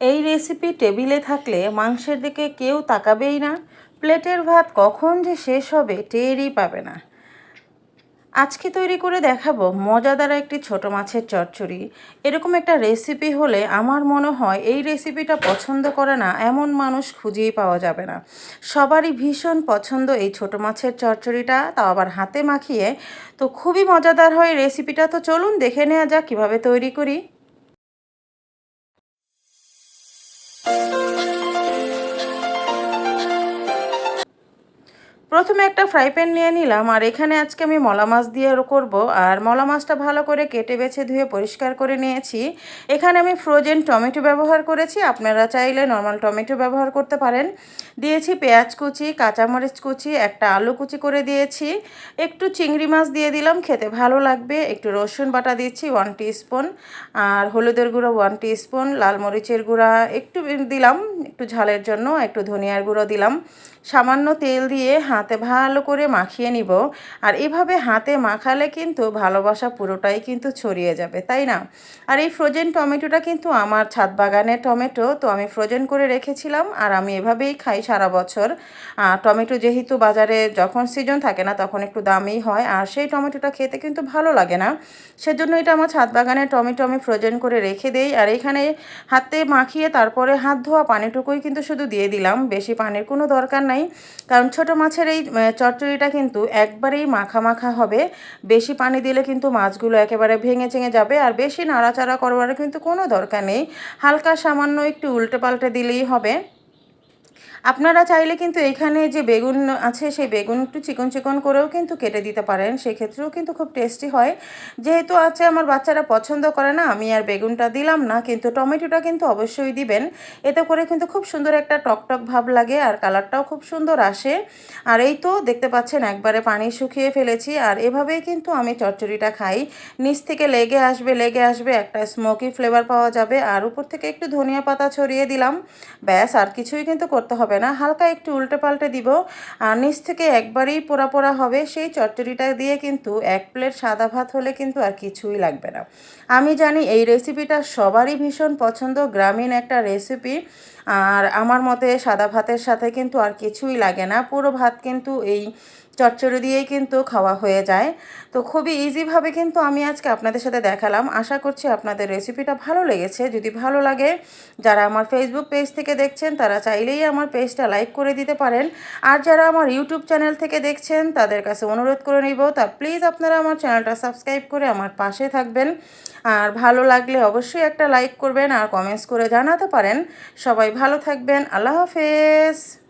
এই রেসিপি টেবিলে থাকলে মাংসের দিকে কেউ তাকাবেই না। প্লেটের ভাত কখন যে শেষ হবে টেরই পাবে না। আজকে তৈরি করে দেখাবো মজাদার একটি ছোট মাছের চচ্চড়ি। এরকম একটা রেসিপি হলে আমার মনে হয় এই রেসিপিটা পছন্দ করে না, এমন মানুষ খুঁজেই পাওয়া যাবে না। সবারই ভীষণ পছন্দ এই ছোট মাছের চচ্চড়িটা, তাও আবার হাতে মাখিয়ে। তো খুবই মজাদার হয় রেসিপিটা তো চলুন দেখে নেওয়া যাক কীভাবে তৈরি করি। Thank you. প্রথমে একটা ফ্রাই প্যান নিয়ে নিলাম, আর এখানে আজকে আমি মলা মাছ দিয়ে করব। আর মলা মাছটা ভালো করে কেটে বেছে ধুয়ে পরিষ্কার করে নিয়েছি। এখানে আমি ফ্রোজেন টমেটো ব্যবহার করেছি, আপনারা চাইলে নর্মাল টমেটো ব্যবহার করতে পারেন। দিয়েছি পেঁয়াজ কুচি, কাঁচামরিচ কুচি, একটা আলু কুচি করে দিয়েছি। একটু চিংড়ি মাছ দিয়ে দিলাম, খেতে ভালো লাগবে। একটু রসুন বাটা দিচ্ছি ওয়ান স্পুন আর হলুদের গুঁড়ো ওয়ান স্পুন লাল মরিচের গুঁড়া একটু দিলাম, একটু ঝালের জন্য, একটু ধনিয়ার গুঁড়ো দিলাম। সামান্য তেল দিয়ে হাতে ভালো করে মাখিয়ে নিব। আর এভাবে হাতে মাখালে কিন্তু ভালোবাসা পুরোটাই কিন্তু ছড়িয়ে যাবে, তাই না? আর এই ফ্রোজেন টমেটোটা কিন্তু আমার ছাদ বাগানের টমেটো, তো আমি ফ্রোজেন করে রেখেছিলাম আর আমি এভাবেই খাই সারা বছর। টমেটো যেহেতু বাজারে যখন সিজন থাকে না তখন একটু দামি হয়, আর সেই টমেটোটা খেতে কিন্তু ভালো লাগে না। সেজন্য এটা আমার ছাদ বাগানের টমেটো আমি ফ্রোজেন করে রেখে দেই। আর এখানে হাতে মাখিয়ে তারপরে হাত ধোয়া পানিটুকুই কিন্তু শুধু দিয়ে দিলাম, বেশি পানির কোনো দরকার নাই। কারণ ছোট মাছের এই চটচড়িটা কিন্তু একবারেই মাখা মাখা হবে। বেশি পানি দিলে কিন্তু মাছগুলো একেবারে ভেঙে চেঙে যাবে আর বেশি নাড়াচাড়া করবার কিন্তু কোনো দরকার নেই। হালকা সামান্য একটু উল্টে পাল্টে দিলেই হবে। আপনারা চাইলে কিন্তু এখানে যে বেগুন আছে, সেই বেগুন একটু চিকন চিকন করেও কিন্তু কেটে দিতে পারেন। সেক্ষেত্রেও কিন্তু খুব টেস্টি হয়। যেহেতু আছে, আমার বাচ্চারা পছন্দ করে না, আমি আর বেগুনটা দিলাম না, কিন্তু টমেটোটা কিন্তু অবশ্যই দিবেন। এতে করে কিন্তু খুব সুন্দর একটা টকটক ভাব লাগে আর কালারটাও খুব সুন্দর আসে। আর এই তো দেখতে পাচ্ছেন, একবারে পানি শুকিয়ে ফেলেছি। আর এভাবেই কিন্তু আমি চচ্চড়িটা খাই। নিচ থেকে লেগে আসবে লেগে আসবে, একটা স্মোকি ফ্লেভার পাওয়া যাবে। আর উপর থেকে একটু ধনিয়া পাতা ছড়িয়ে দিলাম। ব্যাস, আর কিছুই কিন্তু করতে হবে হবে না। হালকা একটু উল্টে পাল্টে দিব। আর নিচ থেকে একবারেই পোড়া পোড়া হবে। সেই চটচড়িটা দিয়ে কিন্তু এক প্লেট সাদা ভাত হলে কিন্তু আর কিছুই লাগবে না। আমি জানি এই রেসিপিটা সবারই ভীষণ পছন্দ, গ্রামীণ একটা রেসিপি। আর আমার মতে সাদা ভাতের সাথে কিন্তু আর কিছুই লাগে না। পুরো ভাত কিন্তু এই চচ্চড়ি দিয়েই কিন্তু খাওয়া হয়ে যায়। তো খুবই ইজিভাবে কিন্তু আমি আজকে আপনাদের সাথে দেখালাম। আশা করছি আপনাদের রেসিপিটা ভালো লেগেছে। যদি ভালো লাগে, যারা আমার ফেসবুক পেজ থেকে দেখছেন, তারা চাইলেই আমার পেজটা লাইক করে দিতে পারেন। আর যারা আমার ইউটিউব চ্যানেল থেকে দেখছেন, তাদের কাছে অনুরোধ করে নিব, তা প্লিজ আপনারা আমার চ্যানেলটা সাবস্ক্রাইব করে আমার পাশে থাকবেন। আর ভালো লাগলে অবশ্যই একটা লাইক করবেন আর কমেন্টস করে জানাতে পারেন। সবাই ভালো থাকবেন। আল্লাহ হাফেজ।